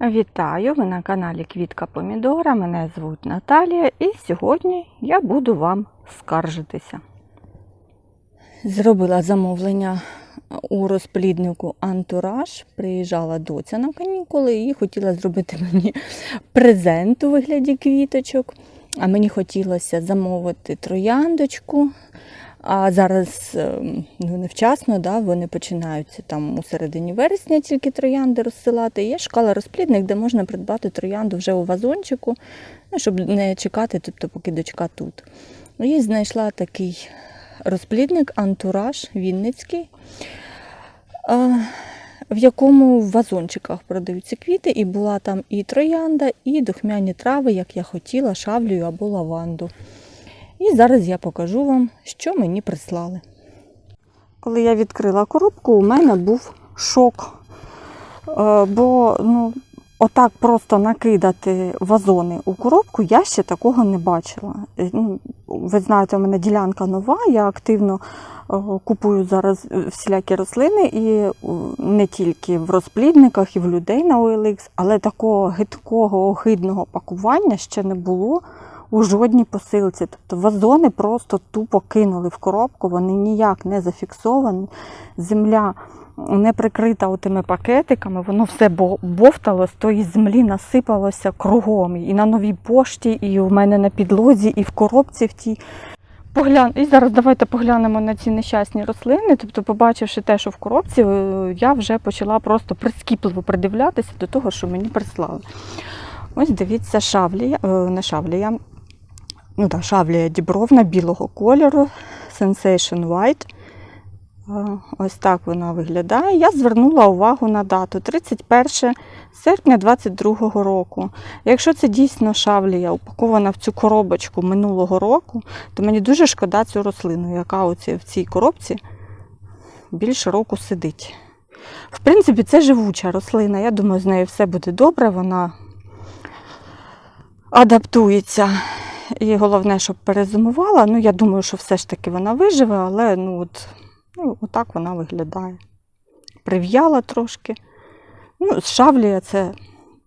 Вітаю! Ви на каналі Квітка Помідора. Мене звуть Наталія, і сьогодні я буду вам скаржитися. Зробила замовлення у розпліднику Антураж. Приїжджала доця на канікули і хотіла зробити мені презент у вигляді квіточок. А мені хотілося замовити трояндочку. А зараз ем, ну, невчасно, да, вони починаються там у середині вересня тільки троянди розсилати. Є шкала розплідник, де можна придбати троянду вже у вазончику, ну, щоб не чекати, тобто поки дочка тут. І знайшла такий розплідник антураж Вінницький, в якому в вазончиках продаються квіти, і була там і троянда, і духмяні трави, як я хотіла, шавлію або лаванду. І зараз я покажу вам, що мені прислали. Коли я відкрила коробку, у мене був шок. Е, Бо ну, отак просто накидати вазони у коробку я ще такого не бачила. Е, Ну, ви знаєте, у мене ділянка нова, я активно е, купую зараз всілякі рослини і не тільки в розплідниках, і в людей на OLX, але такого гидкого, огидного пакування ще не було у жодній посилці. Тобто вазони просто тупо кинули в коробку, вони ніяк не зафіксовані. Земля не прикрита отими пакетиками, воно все бо- бовтало з тої землі, насипалося кругом. І на новій пошті, і у мене на підлозі, і в коробці в тій. Поглян... І зараз давайте поглянемо на ці нещасні рослини. Тобто, побачивши те, що в коробці, е, я вже почала просто прискіпливо придивлятися до того, що мені прислали. Ось дивіться, шавлія, е, не шавлія, ну так, шавлія дібровна білого кольору, Sensation White. Ось так вона виглядає. Я звернула увагу на дату 31 серпня 2022 року. Якщо це дійсно шавлія, упакована в цю коробочку минулого року, то мені дуже шкода цю рослину, яка оці, в цій коробці більше року сидить. В принципі, це живуча рослина. Я думаю, з нею все буде добре. Вона адаптується. І головне, щоб перезимувала. Ну, я думаю, що все ж таки вона виживе, але ну, от, ну, отак вона виглядає. Прив'яла трошки. Ну, шавлія це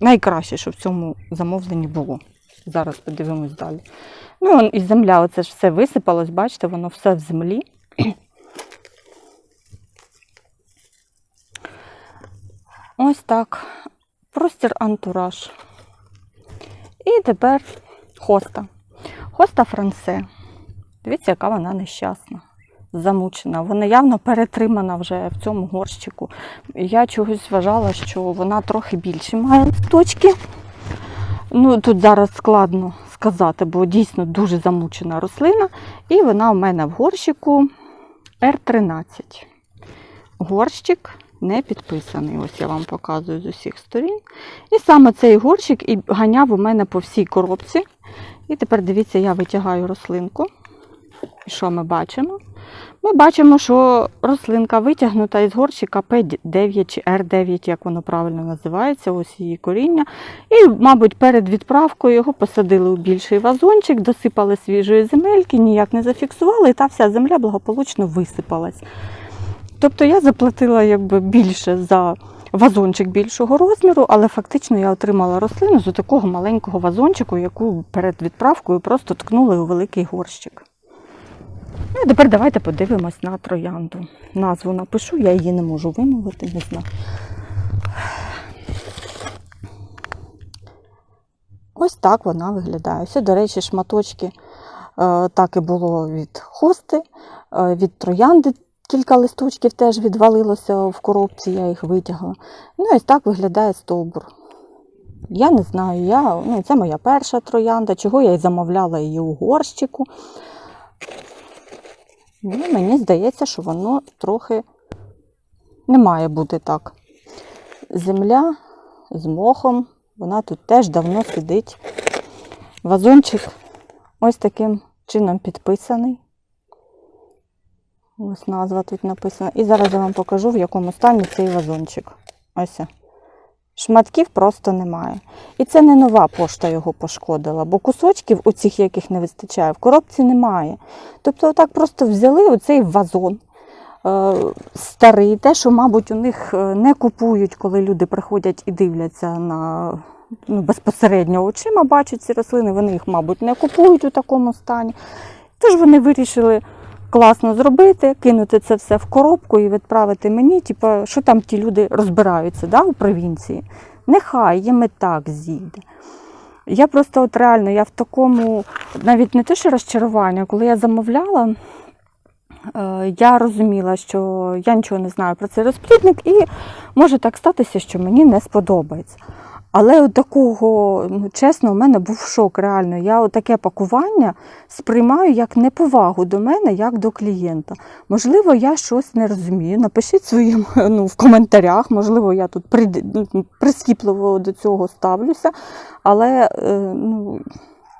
найкраще, що в цьому замовленні було. Зараз подивимось далі. Ну, і земля, оце ж все висипалось, бачите, воно все в землі. Ось так. Простір антураж. І тепер хоста. Хоста франсе. Дивіться, яка вона нещасна, замучена. Вона явно перетримана вже в цьому горщику. Я чогось вважала, що вона трохи більше має листочки. Ну, тут зараз складно сказати, бо дійсно дуже замучена рослина. І вона у мене в горщику R13. Горщик не підписаний. Ось я вам показую з усіх сторін. І саме цей горщик і ганяв у мене по всій коробці. І тепер дивіться, я витягаю рослинку. І що ми бачимо? Ми бачимо, що рослинка витягнута із горщика P9 чи R9, як воно правильно називається, ось її коріння. І, мабуть, перед відправкою його посадили у більший вазончик, досипали свіжої земельки, ніяк не зафіксували, і та вся земля благополучно висипалась. Тобто я заплатила якби більше за вазончик більшого розміру, але фактично я отримала рослину з такого маленького вазончику, яку перед відправкою просто ткнули у великий горщик. Ну, а тепер давайте подивимось на троянду. Назву напишу, я її не можу вимовити, не знаю. Ось так вона виглядає. Все, до речі, шматочки е, так і було від хости, е, від троянди. Кілька листочків теж відвалилося в коробці, я їх витягла. Ну, ось так виглядає стовбур. Я не знаю, я, ну, це моя перша троянда, чого я й замовляла її у горщику. Ну, мені здається, що воно трохи не має бути так. Земля з мохом, вона тут теж давно сидить. Вазончик ось таким чином підписаний. Ось назва тут написана. І зараз я вам покажу, в якому стані цей вазончик. Ось. Шматків просто немає. І це не нова пошта його пошкодила, бо кусочків, у цих яких не вистачає, в коробці немає. Тобто, отак просто взяли оцей вазон, е, старий, те, що, мабуть, у них е, не купують, коли люди приходять і дивляться на ну, безпосередньо очима, бачать ці рослини, вони їх, мабуть, не купують у такому стані. Тож вони вирішили класно зробити, кинути це все в коробку і відправити мені, типу, що там ті люди розбираються да, у провінції. Нехай їм і так зійде. Я просто от реально, я в такому, навіть не те, що розчарування, коли я замовляла, е, я розуміла, що я нічого не знаю про цей розплідник, і може так статися, що мені не сподобається. Але от такого, ну чесно, у мене був шок реально. Я таке пакування сприймаю як неповагу до мене, як до клієнта. Можливо, я щось не розумію. Напишіть своїм ну, в коментарях, можливо, я тут прид- ну, прискіпливо до цього ставлюся. Але е, ну,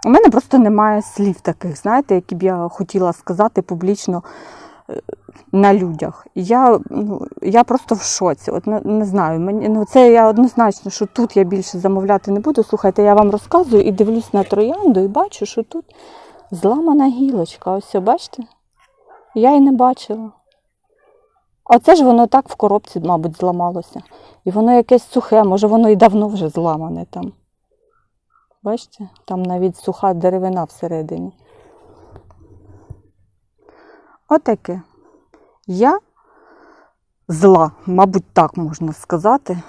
у мене просто немає слів таких, знаєте, які б я хотіла сказати публічно на людях. Я, ну, я просто в шоці. От не, не знаю, мені ну це я однозначно, що тут я більше замовляти не буду. Слухайте, я вам розказую і дивлюсь на троянду, і бачу, що тут зламана гілочка. Ось, бачите? Я її не бачила. Оце ж воно так в коробці, мабуть, зламалося. І воно якесь сухе, може воно і давно вже зламане там. Бачите, там навіть суха деревина всередині. Отаке. Я зла, мабуть, так можна сказати.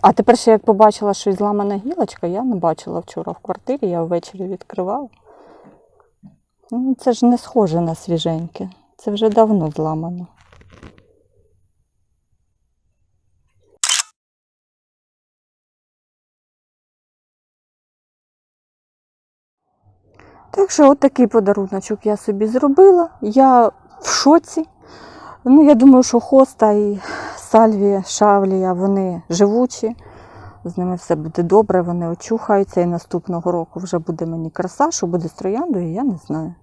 А тепер ще як побачила, що і зламана гілочка, я не бачила вчора в квартирі, я ввечері відкривала. Ну, це ж не схоже на свіженьке. Це вже давно зламано. Так що, от такий подаруночок я собі зробила. Я в шоці. Ну, я думаю, що хоста і сальвія, шавлія, вони живучі. З ними все буде добре, вони очухаються, і наступного року вже буде мені краса, що буде з трояндою, я не знаю.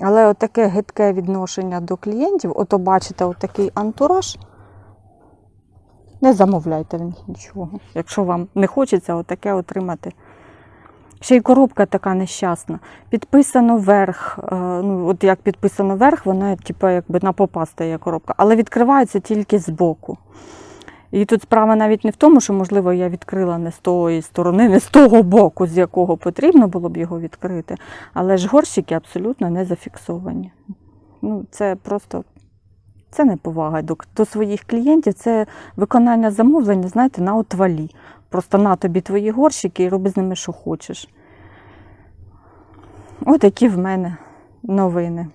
Але отаке гидке відношення до клієнтів, ото бачите, отакий антураж. Не замовляйте нічого. Якщо вам не хочеться отаке отримати. Ще й коробка така нещасна. Підписано верх. е, Ну, от як підписано верх, вона типу, якби на попа стає коробка, але відкривається тільки збоку. І тут справа навіть не в тому, що, можливо, я відкрила не з тої сторони, не з того боку, з якого потрібно було б його відкрити. Але ж горщики абсолютно не зафіксовані. Ну, це просто це не повага до, до своїх клієнтів, це виконання замовлення, знаєте, на отвалі. Просто на тобі твої горщики і роби з ними, що хочеш. Ось такі в мене новини.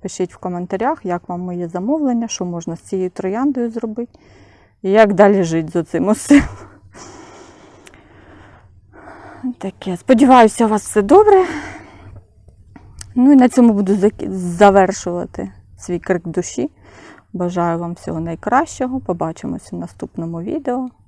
Пишіть в коментарях, як вам моє замовлення, що можна з цією трояндою зробити. І як далі жити з оцим усім. Таке. Сподіваюся, у вас все добре. Ну і на цьому буду завершувати свій крик душі. Бажаю вам всього найкращого. Побачимося в наступному відео.